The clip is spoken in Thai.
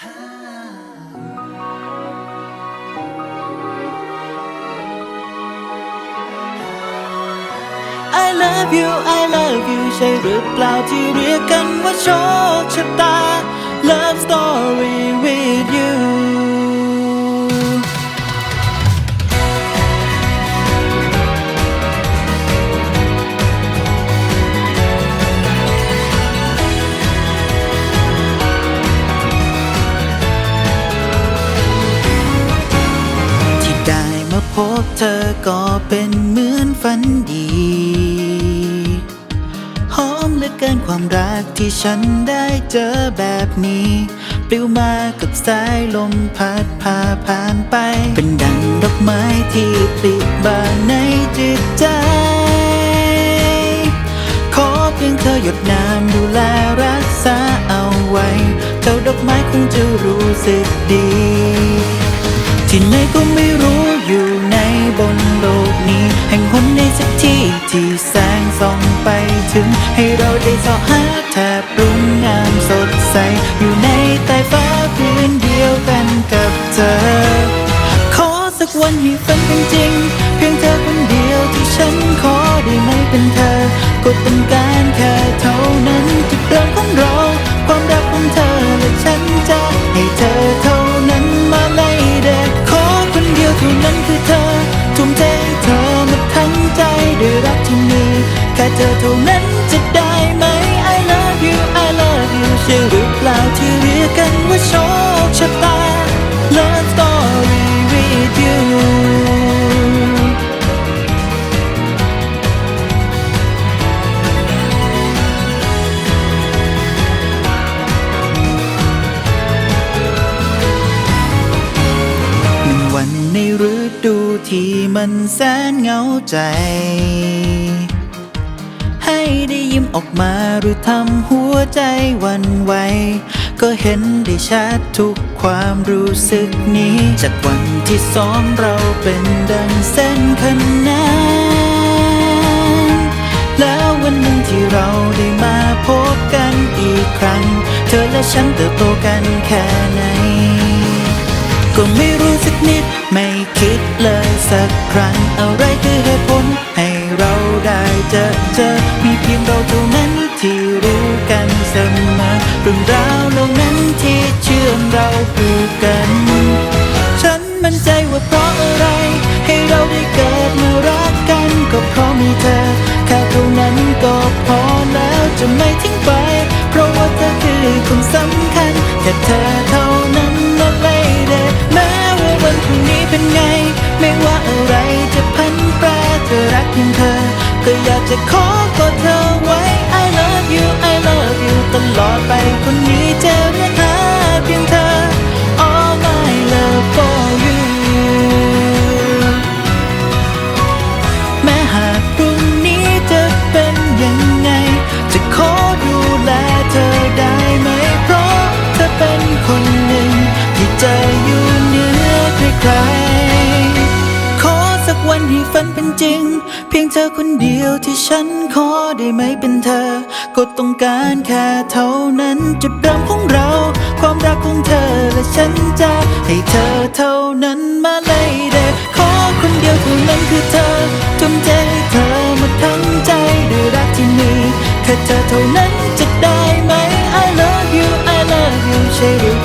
I love you I love you ใช่หรือเปล่าที่เรียกกันว่าโชคชะตา Love story with ที่ฉันได้เจอแบบนี้ ปลิวมากับสายลมพัดพาผ่านไป เป็นดังดอกไม้ที่ปลิบานในจิตใจ ขอเพียงเธอหยดน้ำดูแลรักษาเอาไว้ เจ้าดอกไม้คงจะรู้สึกดี ที่ไหนก็ไม่รู้อยู่ในบนโลกนี้ แห่งหนในสักที่ที่ ไปถึง ให้เราได้สอหาแทบรุ่งงามสดใส อยู่ในใต้ฟ้าพื้นเดียวกันกับเธอ ขอสักวันให้ฝันเป็นจริง เพียงเธอคนเดียวที่ฉันขอได้ไหมเป็นเธอ ก็ต้องการแค่เท่านั้นจุดเริ่มของเรา ความรักของเธอและฉันจะให้เธอเท่านั้นมาไล่เด็กขอคนเดียวเท่านั้นคือเธอทุ่มเทเธอมดทั้งใจด้วยรักที่ ค่เธอเท่านั้นจะได้ไหม I love you I love you ใช่หรือเปล่าที่เรียกกันว่าโชคชะตา Love story with you หนึ่งวันในฤดูที่มันแสนเหงาใจ ได้ยิ้มออกมาหรือทำหัวใจวันไหว ก็เห็นได้ชัดทุกความรู้สึกนี้ จากวันที่สองเราเป็นดังเส้นขนานแล้ววันหนึ่งที่เราได้มาพบกันอีกครั้ง เธอและฉันเติบโตกันแค่ไหน ก็ไม่รู้สักนิดไม่คิดเลยสักครั้ง อะไรคือเหตุผลให้ เราได้เจอเจอ มีเพียงเราเท่านั้นที่รู้กันเสมอเรื่องราวเหล่านั้นที่เชื่อมเราผูกกัน ฉันมั่นใจว่าเพราะอะไร ให้เราได้เกิดมารักกันก็เพราะมีเธอ แค่เท่านั้นก็พอแล้วจะไม่ทิ้งไป เพราะว่าเธอคือคนสำคัญแค่เธอ ก็อยากจะขอกอดเธอไว้ I love you I love you ตลอดไปคนนี้จะเรียกหาเพียงเธอ All my love for you แม้หากพรุ่งนี้จะเป็นยังไง จะขอดูแลเธอได้ไหม เพราะเธอเป็นคนหนึ่งที่จอยู่ วันที่ฝันเป็นจริง เพียงเธอคนเดียวที่ฉันขอได้ไหมเป็นเธอ ก็ต้องการแค่เท่านั้นจุดเริ่มของเรา ความรักของเธอและฉันจะให้เธอเท่านั้นมาเลยเด้อขอคนเดียวเท่านั้นคือเธอทุ่มเจให้เธอมาทั้งใจด้วยรักที่มีแค่เธอเท่านั้นจะได้ไหม I love you I love you ใช่หรือ